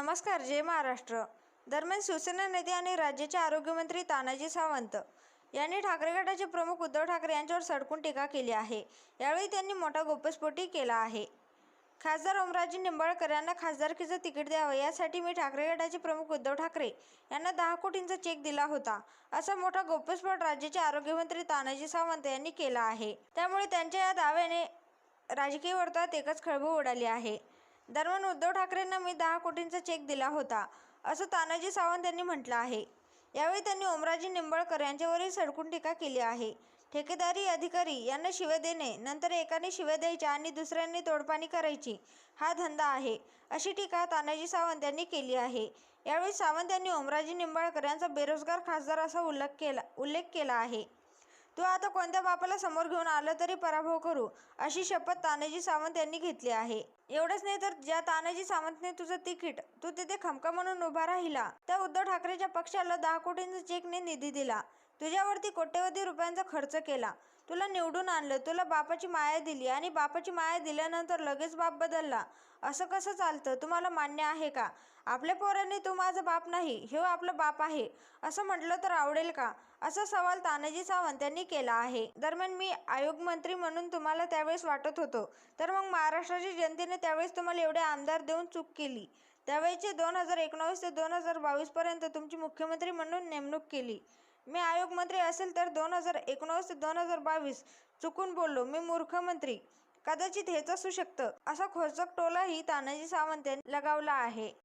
नमस्कार जय महाराष्ट्र. दरम्यान शिवसेना नेते आणि राज्याचे आरोग्यमंत्री तानाजी सावंत यांनी ठाकरे गटाचे प्रमुख उद्धव ठाकरे यांच्यावर सडकून टीका केली आहे. यावेळी त्यांनी मोठा गोपस्फोटही केला आहे. खासदार ओमराजे निंबाळकर यांना खासदारकीचं तिकीट द्यावं यासाठी मी ठाकरे गटाचे प्रमुख उद्धव ठाकरे यांना दहा कोटींचा चेक दिला होता असा मोठा गोप्यस्फोट राज्याचे आरोग्यमंत्री तानाजी सावंत यांनी केला आहे. त्यामुळे त्यांच्या या दाव्याने राजकीय वर्तुळात एकच खळबळ उडाली आहे. दरम्यान उद्धव ठाकरेंना मी दहा कोटींचा चेक दिला होता असं तानाजी सावंत यांनी म्हटलं आहे. यावेळी त्यांनी ओमराजी निंबाळकर यांच्यावरही सडकून टीका केली आहे. ठेकेदारी अधिकारी यांना शिव्या देणे नंतर एकाने शिव्या द्यायच्या आणि दुसऱ्यांनी तोडपाणी करायची हा धंदा आहे अशी टीका तानाजी सावंत यांनी केली आहे. यावेळी सावंत यांनी ओमराजी निंबाळकर यांचा बेरोजगार खासदार असा उल्लेख केला उल्लेख केला आहे. तू आता कोणत्या बापाला समोर घेऊन आलं तरी पराभव करू अशी शपथ तानाजी सावंत यांनी घेतली आहे. एवढंच नाही तर ज्या तानाजी सावंतने तुझं तिकीट तू तिथे खमका म्हणून उभा राहिला. त्या उद्धव ठाकरेच्या पक्षाला दहा कोटींचा चेकने निधी दिला. तुझ्यावरती कोट्यवधी रुपयांचा खर्च केला. तुला निवडून आणलं तुला बापाची माया दिली आणि बापाची माया दिल्यानंतर लगेच बाप बदलला. असं कसं चालतं? तुम्हाला मान्य आहे का? आपल्या पोरांनी तू माझा बाप नाही हे आपला बाप आहे. असं म्हटलं तर आवडेल का? असा सवाल तानाजी सावंत यांनी केला आहे. दरम्यान मी आयोग मंत्री म्हणून तुम्हाला त्यावेळेस वाटत होतो. तर मग महाराष्ट्राच्या जनतेने त्यावेळेस तुम्हाला एवढे आमदार देऊन चूक केली. त्यावेळेचे दोन हजार एकोणावीस ते दोन हजार बावीसपर्यंत तुमची मुख्यमंत्री म्हणून नेमणूक केली. मी आयोग मंत्री असेल तर दोन हजार एकोणावीस ते दोन हजार बावीस चुकून बोललो. मी मूर्ख मंत्री. कदाचित हेच असू शकतं. असा खोचक टोलाही तानाजी सावंत यांनी लगावला आहे.